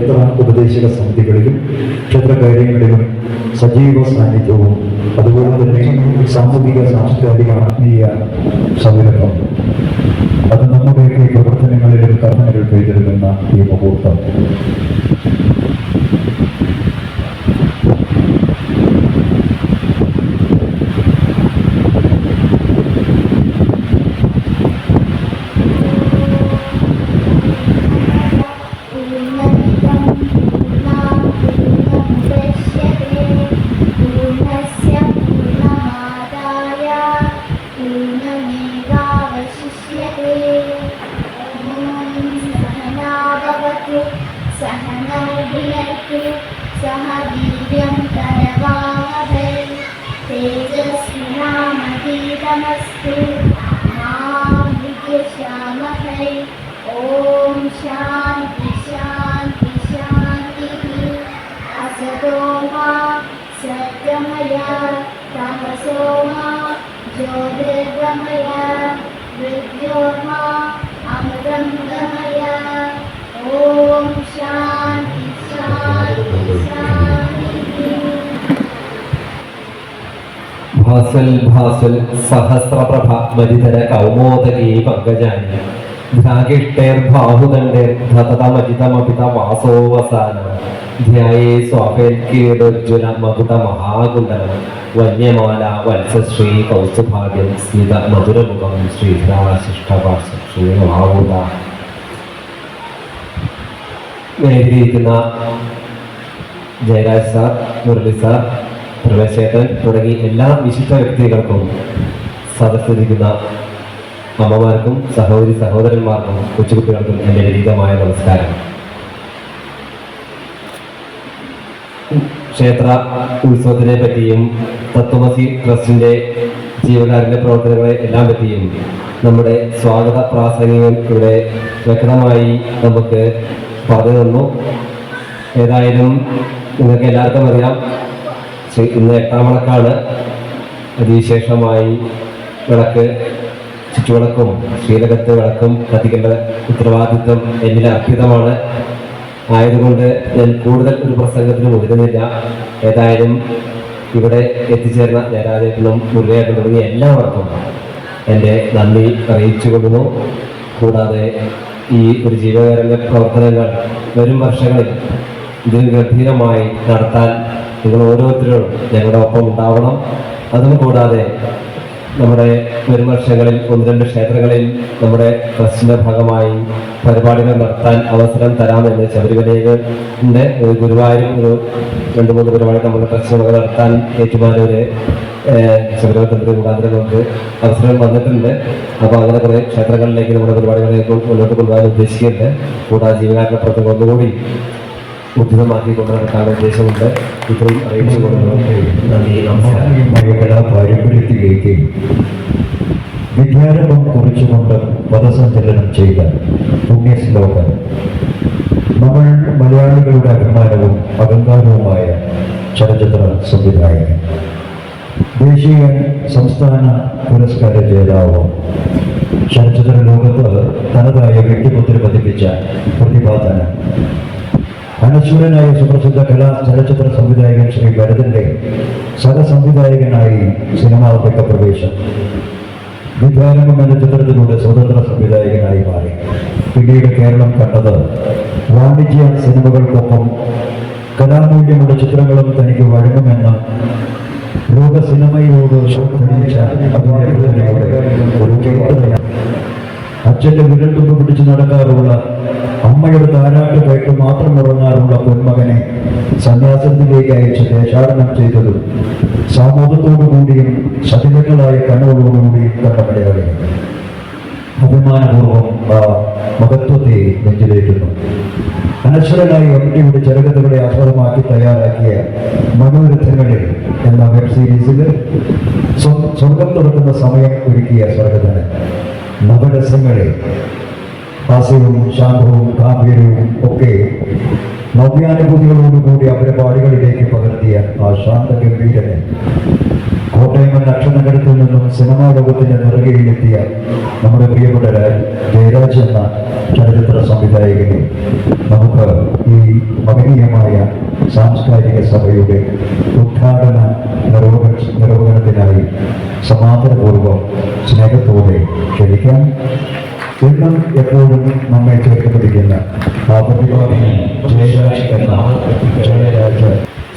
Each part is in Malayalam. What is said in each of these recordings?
ക്ഷേത്ര ഉപദേശക സമിതികളിലും ക്ഷേത്രകാര്യങ്ങളിലും സജീവ സാന്നിധ്യവും. അതുപോലെ തന്നെ സാമൂഹിക സാംസ്കാരിക ആത്മീയ സംരംഭം. അത് നമ്മുടെയൊക്കെ പ്രവർത്തനങ്ങളിലും കർമ്മങ്ങൾ പെയ്തെടുക്കുന്ന ഈ മുഹൂർത്തം. तेजस्विनामधीतमस्तु मा विद्विषामहै ॐ शान्ति शान्ति शान्तिः असतो मा सत्यमय तमसो मा ज्योतिर्गमय मृत्योर्मा अमृतं गमय ॐ शान्ति शान्ति ഭാസൽ ഭാസൽ സഹസ്രപ്രഭ മരിതര കൗമോദകീ പങ്കജാനി. ധ്രാഗിഷ്ടേർബാഹുദണ്ഡേർ ധതതമജിതമപിത വാസോവസാന ധ്യായേ സ്വാഭേൽക്കീടോജ്വല മകുത മഹാകുണ്ടലം വന്യമാല വത്സശ്രീ കൗസുഭാഗ്യം സ്മിത മധുരമുഖം ശ്രീധരാശിഷ്ടഭാഷ ശ്രീ മഹാഭൂത വേദിയിരിക്കുന്ന ജയരാജ് സാർ മുരളി സാർ പ്രവേശേട്ടൻ തുടങ്ങി എല്ലാ വിശിഷ്ട വ്യക്തികൾക്കും സദസ്സിരിക്കുന്ന അമ്മമാർക്കും സഹോദരി സഹോദരന്മാർക്കും കൊച്ചുകുട്ടികൾക്കും എന്റെ വിനീതമായ നമസ്കാരം. ക്ഷേത്ര ഉത്സവത്തിനെ പറ്റിയും തത്വമസി ട്രസ്റ്റിന്റെ ജീവകാരുണ്യ പ്രവർത്തനങ്ങളെ എല്ലാം പറ്റിയും നമ്മുടെ സ്വാഗത പ്രാസംഗികൻ വ്യക്തമായി നമുക്ക് പറഞ്ഞു തന്നു. ഏതായാലും നിങ്ങൾക്ക് എല്ലാവർക്കും അറിയാം ഇന്ന് എട്ടാം വിളക്കാണ് അതിശേഷമായി വിളക്ക് ചുറ്റുവിളക്കും ശ്രീലകത്ത് വിളക്കും കത്തിക്കേണ്ട ഉത്തരവാദിത്വം എന്നിൽ അർപ്പിതമാണ്. ആയതുകൊണ്ട് ഞാൻ കൂടുതൽ ഒരു പ്രസംഗത്തിന് മുതിരുന്നില്ല ഏതായാലും ഇവിടെ എത്തിച്ചേർന്ന ജയരാജേട്ടനും മുരളിയേട്ടനും തുടങ്ങിയ എല്ലാവർക്കും എന്റെ നന്ദി അറിയിച്ചു കൊടുക്കുന്നു കൂടാതെ ഈ ഒരു ജീവകാരുണ്യ പ്രവർത്തനങ്ങൾ വരും വർഷങ്ങളിൽ ഇതിൽ ഗംഭീരമായി നടത്താൻ നിങ്ങൾ ഓരോരുത്തരും ഞങ്ങളുടെ ഒപ്പം ഉണ്ടാവണം. അതും കൂടാതെ നമ്മുടെ വരും വർഷങ്ങളിൽ ഒന്ന് രണ്ട് ക്ഷേത്രങ്ങളിൽ നമ്മുടെ ട്രസ്റ്റിന്റെ ഭാഗമായി പരിപാടികൾ നടത്താൻ അവസരം തരാമെന്ന് ശബരിമലയുടെ ഒരു ഗുരുവായൂരും ഒരു രണ്ട് മൂന്ന് പരിപാടി നമ്മുടെ ട്രസ്റ്റിനൊക്കെ നടത്താൻ ഏറ്റുമാനൂര് ശബരിമലത്തിന്റെ ശബരിമല തന്ത്രി മുഖാന്തരം നമുക്ക് അവസരം വന്നിട്ടുണ്ട്. അപ്പോൾ അങ്ങനെ കുറേ ക്ഷേത്രങ്ങളിലേക്ക് നമ്മുടെ പരിപാടികളെ മുന്നോട്ട് കൊണ്ടുപോകാൻ ഉദ്ദേശിക്കുന്നുണ്ട്. കൂടാതെ ജീവകാരണ പ്രവർത്തനം ഒന്നുകൂടി ഉദ്ധിതമാക്കി കൊണ്ടു നടക്കാൻ ഉദ്ദേശമുണ്ട് ഇത്രയും അറിയിച്ചു മഹനീയമായ കലാപാരമ്പര്യത്തിലേക്ക് വിദ്യാരംഭം കുറിച്ചുകൊണ്ട് മതസഞ്ചലനം ചെയ്ത പുണ്യശ്ലോകൻ. നമ്മൾ മലയാളികളുടെ അഭിമാനവും അഹങ്കാരവുമായ ചലച്ചിത്ര സംവിധായകൻ. ദേശീയ സംസ്ഥാന പുരസ്കാര ജേതാവും. ചലച്ചിത്ര ലോകത്ത് തനതായ വ്യക്തിമുദ്ര പതിപ്പിച്ച പ്രതിഭാധനം അനശ്വരനായ സുപ്രസിദ്ധ കലാ ചലച്ചിത്ര സംവിധായകൻ ശ്രീ ഭരതന്റെ സഹസംവിധായകനായി സിനിമാ പ്രവേശം. വിദ്യാരംഭം എന്ന ചിത്രത്തിലൂടെ സ്വതന്ത്ര സംവിധായകനായി മാറി. പിന്നീട് കേരളം കണ്ടത് വാണിജ്യ സിനിമകൾക്കൊപ്പം കലാമൂല്യമുള്ള ചിത്രങ്ങളും തനിക്ക് വഴങ്ങുമെന്ന് ലോക സിനിമയോട് ഒരു അച്ഛന്റെ വിരൽ തുമ്പ് പിടിച്ച് നടക്കാറുള്ള അമ്മയുടെ താരാട്ട് കേട്ട് മാത്രം ഉറങ്ങാറുള്ള പൊന്മകനെ സന്യാസത്തിലേക്ക് അയച്ച് ദേശാടനം ചെയ്തതും സാമൂഹത്തോടുകൂടിയും സതിലങ്ങളായ കണ്ണുകളോടുകൂടിയും കണ്ടമടയാളികൾ അഭിമാനപൂർവം ആ മഹത്വത്തെ നെഞ്ചിലേറ്റുന്നു. അനശ്വരനായി എം ടിയുടെ ചെറുകഥകളെ ആസ്പദമാക്കി തയ്യാറാക്കിയ മനോരഥങ്ങളിൽ എന്ന വെബ് സീരീസിൽ സ്വ- സ്വർഗം തുറക്കുന്ന സമയം ഒരുക്കിയ സ്വർഗധനൻ നവരസങ്ങളെ ഹാസ്യവും ശാന്തവും ഗാംഭീര്യവും ഒക്കെ നവ്യാനുഭൂതികളോടുകൂടി അവരുടെ പാടുകളിലേക്ക് പകർത്തിയ ആ ശാന്ത ഗംഭീരനെ കോട്ടയം എന്ന അക്ഷരനഗരത്തിൽ നിന്നും സിനിമാ ലോകത്തിന്റെ നെറുകയിലെത്തിയ നമ്മുടെ പ്രിയപ്പെട്ട രാജ് ജയരാജ് എന്ന ചലച്ചിത്ര സംവിധായകനെ നമുക്ക് ഈ മഹനീയമായ സാംസ്കാരിക സഭയുടെ ഉദ്ഘാടന നിർവഹ നിർവഹണത്തിനായി സമാന്തരപൂർവം സ്നേഹത്തോടെ ക്ഷണിക്കാം. എന്നും എപ്പോഴും നമ്മെ ചേർക്കപ്പെട്ടിരിക്കുന്ന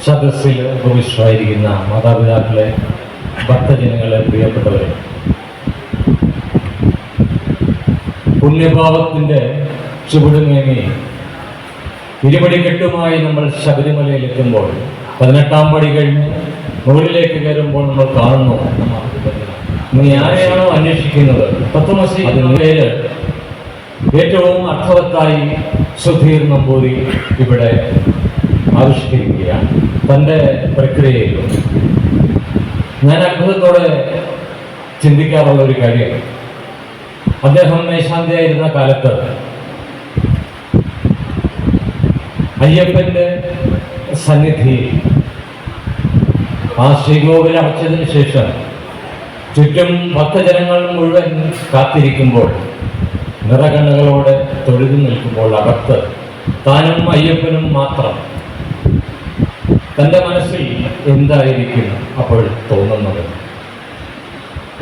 സദസ്സിൽ ഉപവിഷ്ടമായിരിക്കുന്ന മാതാപിതാക്കളെ ഭക്തജനങ്ങളെ പ്രിയപ്പെട്ടവരെ. പുണ്യഭാവത്തിന്റെ ചുവടുമേങ്ങി ഇരുപടിക്കെട്ടുമായി നമ്മൾ ശബരിമലയിൽ എത്തുമ്പോൾ പതിനെട്ടാം പടി കഴിഞ്ഞ് മുകളിലേക്ക് കയറുമ്പോൾ നമ്മൾ കാണുന്നു. നീ ആരെയാണോ അന്വേഷിക്കുന്നത്? പേര് ഏറ്റവും അർത്ഥവത്തായി സുധീർ നമ്പൂരി ഇവിടെ ആവിഷ്കരിക്കുകയാണ്. തന്റെ പ്രക്രിയയിൽ ഞാൻ അത്ഭുതത്തോടെ ചിന്തിക്കാറുള്ള ഒരു കാര്യം. അദ്ദേഹം മേശാന്തിയായിരുന്ന കാലത്ത് അയ്യപ്പന്റെ സന്നിധി ആ ശ്രീകോവിൽ അടച്ചതിന് ശേഷം ചുറ്റും ഭക്തജനങ്ങൾ മുഴുവൻ കാത്തിരിക്കുമ്പോൾ നിറകണ്ണുകളോടെ തൊഴുതു നിൽക്കുമ്പോൾ അകത്ത് താനും അയ്യപ്പനും മാത്രം തന്റെ മനസ്സിൽ എന്തായിരിക്കും അപ്പോൾ തോന്നുന്നത്?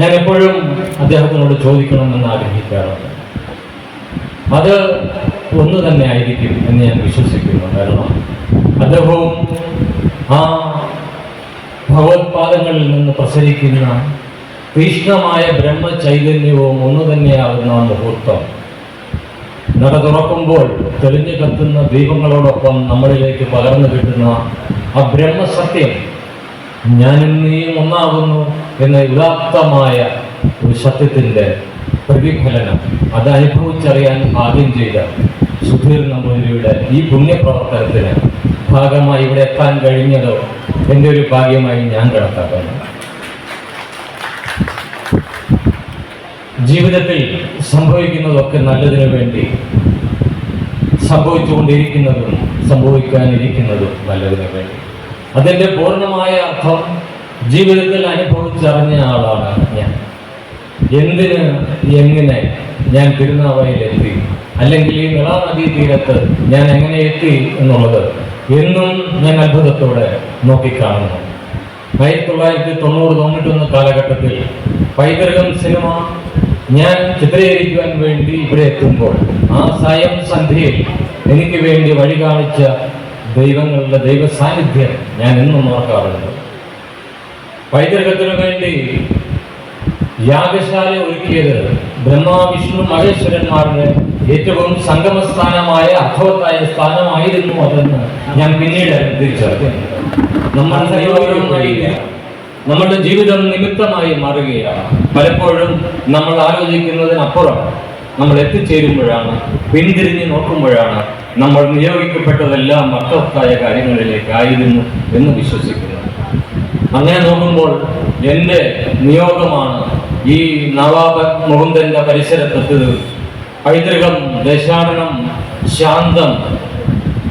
ഞാൻ എപ്പോഴും അദ്ദേഹത്തിനോട് ചോദിക്കണമെന്ന് ആഗ്രഹിക്കാറുണ്ട്. അത് ഒന്ന് തന്നെ ആയിരിക്കും എന്ന് ഞാൻ വിശ്വസിക്കുന്നു. കാരണം അദ്ദേഹവും ആ ഭഗവത്പാദങ്ങളിൽ നിന്ന് പ്രസരിക്കുന്ന തീക്ഷ്ണമായ ബ്രഹ്മചൈതന്യവും ഒന്ന് തന്നെയാകുന്ന മുഹൂർത്തം. നട തുറക്കുമ്പോൾ തെളിഞ്ഞു കത്തുന്ന ദീപങ്ങളോടൊപ്പം നമ്മളിലേക്ക് പകർന്നു കിട്ടുന്ന ആ ബ്രഹ്മസത്യം ഞാനും നീയും ഒന്നാകുന്നു എന്ന ഉദാത്തമായ ഒരു സത്യത്തിന്റെ പ്രതിഫലനം അത് അനുഭവിച്ചറിയാൻ ഭാഗ്യം ചെയ്ത സുധീർ നമ്പൂതിരിയുടെ ഈ പുണ്യപ്രവർത്തനത്തിന് ഭാഗമായി ഇവിടെ എത്താൻ കഴിഞ്ഞത് എന്റെ ഒരു ഭാഗ്യമായി ഞാൻ കണക്കാക്കുന്നു. ജീവിതത്തിൽ സംഭവിക്കുന്നതൊക്കെ നല്ലതിനു വേണ്ടി സംഭവിച്ചുകൊണ്ടിരിക്കുന്നതും സംഭവിക്കാനിരിക്കുന്നതും നല്ലതിനു വേണ്ടി. അതിന്റെ പൂർണമായ അർത്ഥം ജീവിതത്തിൽ അനുഭവിച്ചറിഞ്ഞ ആളാണ് ഞാൻ. എന്തിന് എങ്ങനെ ഞാൻ തിരുനാവായിലെത്തി അല്ലെങ്കിൽ ഈ നിള നദീ തീരത്ത് ഞാൻ എങ്ങനെ എത്തി എന്നുള്ളത് എന്നും ഞാൻ അത്ഭുതത്തോടെ നോക്കിക്കാണുന്നു. ആയിരത്തി തൊള്ളായിരത്തി തൊണ്ണൂറ് തൊണ്ണൂറ്റൊന്ന് കാലഘട്ടത്തിൽ പൈതൃകം സിനിമ ഞാൻ ചിത്രീകരിക്കുവാൻ വേണ്ടി ഇവിടെ എത്തുമ്പോൾ ആ സായം സന്ധ്യയിൽ എനിക്ക് വേണ്ടി വഴി കാണിച്ച ദൈവങ്ങളുടെ ദൈവ സാന്നിധ്യം ഞാൻ എന്നും ഓർക്കാറുണ്ട്. പൈതൃകത്തിനു വേണ്ടി യാഗശാല ഒരുക്കിയത് ബ്രഹ്മ വിഷ്ണു മഹേശ്വരന്മാരുടെ ഏറ്റവും സംഗമസ്ഥാനമായ അർത്ഥവത്തായ സ്ഥാനമായിരുന്നു അതെന്ന് ഞാൻ പിന്നീട് തിരിച്ചറിഞ്ഞു. നമ്മൾ നമ്മുടെ ജീവിതം നിമിത്തമായി മാറുകയാണ്. പലപ്പോഴും നമ്മൾ ആലോചിക്കുന്നതിനപ്പുറം നമ്മൾ എത്തിച്ചേരുമ്പോഴാണ് പിന്തിരിഞ്ഞ് നോക്കുമ്പോഴാണ് നമ്മൾ നിയോഗിക്കപ്പെട്ടതെല്ലാം അർത്ഥവത്തായ കാര്യങ്ങളിലേക്കായിരുന്നു എന്ന് വിശ്വസിക്കുന്നു അങ്ങനെ നോക്കുമ്പോൾ എന്റെ നിയോഗമാണ് ഈ നവാബ് മുകുന്ദന്റെ പരിസരത്തെത്തത് പൈതൃകം ദേശാടനം ശാന്തം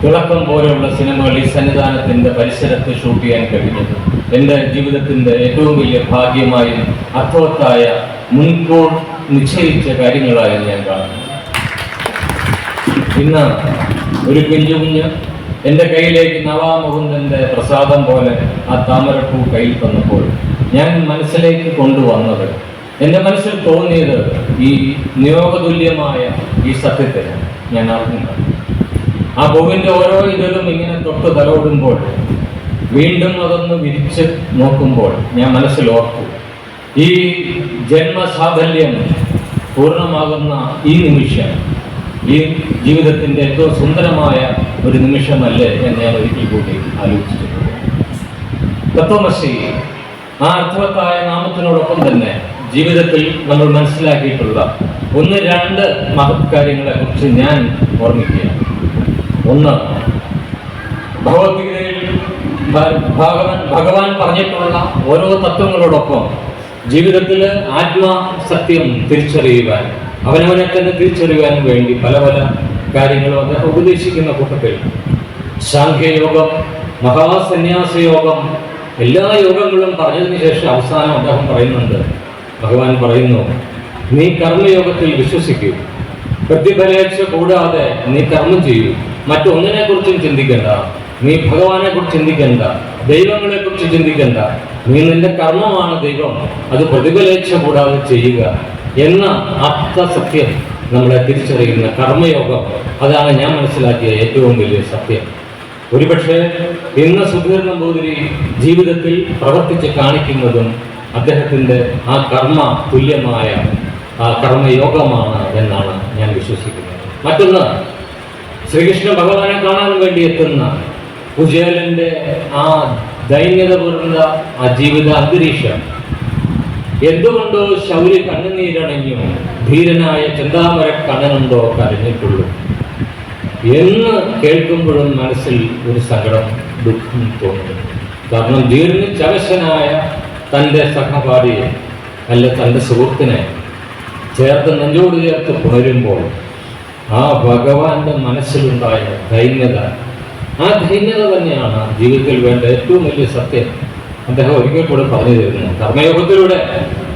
തിളക്കം പോലെയുള്ള സിനിമകൾ ഈ സന്നിധാനത്തിന്റെ പരിസരത്ത് ഷൂട്ട് ചെയ്യാൻ കഴിഞ്ഞത്. എന്റെ ജീവിതത്തിന്റെ ഏറ്റവും വലിയ ഭാഗ്യമായും അർത്ഥവത്തായ മുൻകൂർ നിശ്ചയിച്ച കാര്യങ്ങളായും ഞാൻ കാണുന്നു. ഇന്ന് ഒരു കുഞ്ഞു കുഞ്ഞ് എന്റെ കയ്യിലേക്ക് നവാമുകുന്ദന്റെ പ്രസാദം പോലെ ആ താമരപ്പൂ കയ്യിൽ തന്നപ്പോൾ ഞാൻ മനസ്സിലേക്ക് കൊണ്ടുവന്നത് എന്റെ മനസ്സിൽ തോന്നിയത് ഈ നിയോഗതുല്യമായ ഈ സത്യത്തിന് ഞാൻ അറിഞ്ഞു ആ പൂവിന്റെ ഓരോ ഇതിലും ഇങ്ങനെ തൊട്ട് തലോടുമ്പോൾ വീണ്ടും അതൊന്ന് വിരിച്ച് നോക്കുമ്പോൾ ഞാൻ മനസ്സിൽ ഓർത്തു. ഈ ജന്മസാഫല്യം പൂർണമാകുന്ന ഈ നിമിഷം ഈ ജീവിതത്തിന്റെ ഏറ്റവും സുന്ദരമായ ഒരു നിമിഷമല്ലേ എന്ന് ഞാൻ ഒരിക്കൽ കൂടി ആലോചിച്ചിട്ടുണ്ട്. തത്വമസി ആ അർത്ഥവത്തായ നാമത്തിനോടൊപ്പം തന്നെ ജീവിതത്തിൽ നമ്മൾ മനസ്സിലാക്കിയിട്ടുള്ള ഒന്ന് രണ്ട് മഹത് കാര്യങ്ങളെ കുറിച്ച് ഞാൻ ഓർമ്മിക്കുകയാണ്. ഒന്ന്. ഭഗവത്ഗീതയിൽ ഭഗവാൻ പറഞ്ഞിട്ടുള്ള ഓരോ തത്വങ്ങളോടൊപ്പം ജീവിതത്തിൽ ആത്മസത്യം തിരിച്ചറിയുവാൻ അവനവനെ തന്നെ തിരിച്ചറിയുവാൻ വേണ്ടി പല പല കാര്യങ്ങളും അദ്ദേഹം ഉപദേശിക്കുന്ന കൂട്ടത്തിൽ. സാഖ്യയോഗം മഹാസന്യാസ യോഗം എല്ലാ യോഗങ്ങളും പറഞ്ഞതിന് ശേഷം അവസാനം അദ്ദേഹം പറയുന്നുണ്ട്. ഭഗവാൻ പറയുന്നു നീ കർമ്മയോഗത്തിൽ വിശ്വസിക്കൂ. പ്രതിഫലേച്ഛ കൂടാതെ നീ കർമ്മം ചെയ്യൂ. മറ്റൊന്നിനെ കുറിച്ചും ചിന്തിക്കണ്ട. നീ ഭഗവാനെ കുറിച്ച് ചിന്തിക്കണ്ട. ദൈവങ്ങളെ കുറിച്ച് ചിന്തിക്കണ്ട. നീ നിന്റെ കർമ്മമാണ് ദൈവം. അത് പ്രതിഫലേച്ഛ കൂടാതെ ചെയ്യുക എന്ന അർത്ഥസത്യം നമ്മളെ തിരിച്ചറിയുന്ന കർമ്മയോഗം. അതാണ് ഞാൻ മനസ്സിലാക്കിയ ഏറ്റവും വലിയ സത്യം. ഒരുപക്ഷെ ഇന്ന് സുധീർ നമ്പൂതിരി ജീവിതത്തിൽ പ്രവർത്തിച്ച് കാണിക്കുന്നതും അദ്ദേഹത്തിന്റെ ആ കർമ്മ തുല്യമായ ആ കർമ്മയോഗമാണ് എന്നാണ് ഞാൻ വിശ്വസിക്കുന്നത്. മറ്റൊന്ന് ശ്രീകൃഷ്ണ ഭഗവാനെ കാണാൻ വേണ്ടി എത്തുന്ന കുചേലന്റെ ആ ദൈന്യത പൂർണ ആ ജീവിത അന്തരീക്ഷം. എന്തുകൊണ്ടോ ശൗര്യ കണ്ണുനീരണഞ്ഞു ധീരനായ ചിന്താമര കണ്ണനുണ്ടോ കരഞ്ഞിട്ടുള്ളൂ. എന്ന് കേൾക്കുമ്പോഴും മനസ്സിൽ ഒരു സങ്കടം ദുഃഖം തോന്നുന്നു. കാരണം ജീർണിച്ചവശനായ തന്റെ സഹപാഠിയെ അല്ല തന്റെ സുഹൃത്തിനെ ചേർത്ത് നെഞ്ചോട് ചേർത്ത് പുണരുമ്പോൾ ആ ഭഗവാന്റെ മനസ്സിലുണ്ടായ ദൈന്യത. ആ ദൈന്യത തന്നെയാണ് ജീവിതത്തിൽ വേണ്ട ഏറ്റവും വലിയ സത്യം. അദ്ദേഹം ഒരിക്കൽ കൂടെ പറഞ്ഞു തരുന്നു. കർമ്മയോഗത്തിലൂടെ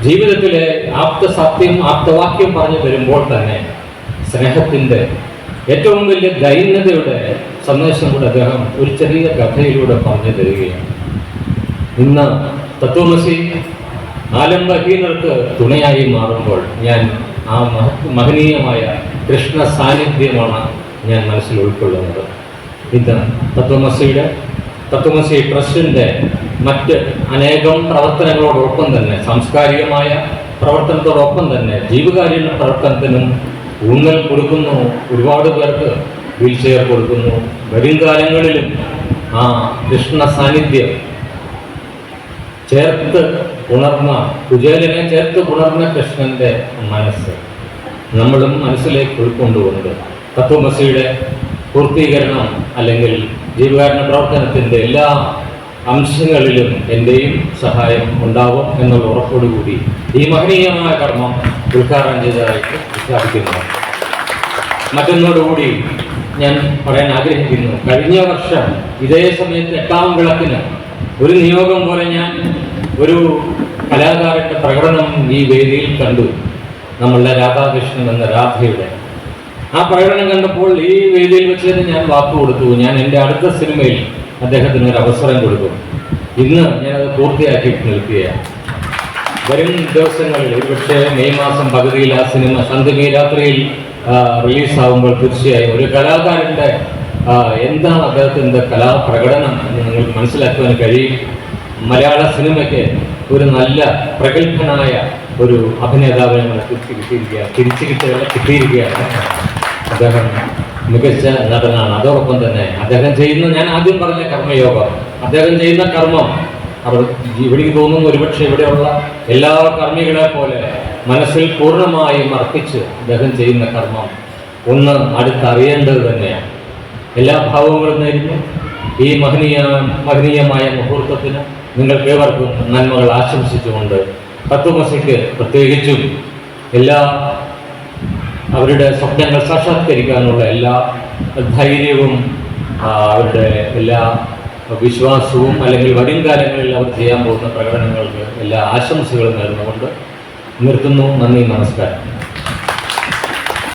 ജീവിതത്തിലെ ആപ്ത സത്യം ആപ്തവാക്യം പറഞ്ഞു തരുമ്പോൾ തന്നെ സ്നേഹത്തിന്റെ ഏറ്റവും വലിയ ദൈന്യതയുടെ സന്ദേശം കൂടെ അദ്ദേഹം ഒരു ചെറിയ കഥയിലൂടെ പറഞ്ഞു തരികയാണ്. ഇന്ന് തത്വമസി ആലംബഹീനർക്ക് തുണയായി മാറുമ്പോൾ ഞാൻ ആ മഹ മഹനീയമായ കൃഷ്ണ സാന്നിധ്യമാണ് ഞാൻ മനസ്സിൽ ഉൾക്കൊള്ളുന്നത്. ഇത് തത്വമസിയുടെ തത്വമസി ട്രസ്റ്റിന്റെ മറ്റ് അനേകം പ്രവർത്തനങ്ങളോടൊപ്പം തന്നെ സാംസ്കാരികമായ പ്രവർത്തനത്തോടൊപ്പം തന്നെ ജീവകാരുണ്യ പ്രവർത്തനത്തിനും ഊന്നൽ കൊടുക്കുന്നു ഒരുപാട് പേർക്ക് വീൽ ചെയർ കൊടുക്കുന്നു. വരും കാലങ്ങളിലും ആ കൃഷ്ണ സാന്നിധ്യം ചേർത്ത് ഉണർന്ന കുചേലനെ ചേർത്ത് ഉണർന്ന കൃഷ്ണന്റെ മനസ്സ്. നമ്മളും മനസ്സിലേക്ക് ഉൾക്കൊണ്ടുകൊണ്ട് തത്വമസിയുടെ പൂർത്തീകരണം അല്ലെങ്കിൽ ജീവകാരണ പ്രവർത്തനത്തിന്റെ എല്ലാ അംശങ്ങളിലും എന്റെയും സഹായം ഉണ്ടാവും എന്നുള്ള ഉറപ്പോടുകൂടി ഈ മഹനീയമായ കർമ്മം ഉദ്ഘാടനം ചെയ്തതായിട്ട് പ്രഖ്യാപിക്കുന്നു മറ്റൊന്നോടുകൂടി ഞാൻ പറയാൻ ആഗ്രഹിക്കുന്നു. കഴിഞ്ഞ വർഷം ഇതേ സമയത്ത് എട്ടാം വിളക്കിന് ഒരു നിയോഗം പോലെ ഞാൻ ഒരു കലാകാരന്റെ പ്രകടനം ഈ വേദിയിൽ കണ്ടു. നമ്മളുടെ രാധാകൃഷ്ണൻ എന്ന രാധയുടെ. ആ പ്രകടനം കണ്ടപ്പോൾ ഈ വേദിയിൽ വെച്ച് തന്നെ ഞാൻ വാക്ക് കൊടുത്തു. ഞാൻ എന്റെ അടുത്ത സിനിമയിൽ അദ്ദേഹത്തിന് ഒരു അവസരം കൊടുക്കും ഇന്ന് അത് പൂർത്തിയാക്കി നിൽക്കുകയാണ്. വരും ദിവസങ്ങളിൽ ഒരുപക്ഷെ മെയ് മാസം പകുതിയിൽ ആ സിനിമ സന്ധ്യ രാത്രിയിൽ റിലീസാവുമ്പോൾ തീർച്ചയായും ഒരു കലാകാരന്റെ എന്താണ് അദ്ദേഹത്തിന്റെ കലാപ്രകടനം എന്ന് നിങ്ങൾക്ക് മനസ്സിലാക്കുവാൻ കഴിയും? മലയാള സിനിമയ്ക്ക് ഒരു നല്ല പ്രഗത്ഭനായ ഒരു അഭിനേതാവിനെ നമുക്ക് കിട്ടിയിരിക്കുക തിരിച്ചു കിട്ടുക കിട്ടിയിരിക്കുകയാണ്. അദ്ദേഹം മികച്ച നടനാണ്. അതോടൊപ്പം തന്നെ അദ്ദേഹം ചെയ്യുന്ന ഞാൻ ആദ്യം പറഞ്ഞ കർമ്മയോഗം അദ്ദേഹം ചെയ്യുന്ന കർമ്മം അവർ ഇവിടേക്ക് തോന്നുന്നു ഒരുപക്ഷെ ഇവിടെയുള്ള എല്ലാ കർമ്മികളെ പോലെ മനസ്സിൽ പൂർണമായും അർപ്പിച്ച് അദ്ദേഹം ചെയ്യുന്ന കർമ്മം. ഒന്ന് അടുത്തറിയേണ്ടത് തന്നെയാണ്. എല്ലാ ഭാവങ്ങളും നേരുന്നു ഈ മഹനീയ മഹനീയമായ മുഹൂർത്തത്തിന് നിങ്ങൾക്ക് ഏവർക്കും നന്മകൾ ആശംസിച്ചുകൊണ്ട് തത്വമസിക്ക് പ്രത്യേകിച്ചും എല്ലാ അവരുടെ സ്വപ്നങ്ങൾ സാക്ഷാത്കരിക്കാനുള്ള എല്ലാ ധൈര്യവും അവരുടെ എല്ലാ വിശ്വാസവും അല്ലെങ്കിൽ വരും കാലങ്ങളിൽ അവർ ചെയ്യാൻ പോകുന്ന പ്രകടനങ്ങൾക്ക് എല്ലാ ആശംസകളും നേർന്നുകൊണ്ട് നിർത്തുന്നു. നന്ദി നമസ്കാരം.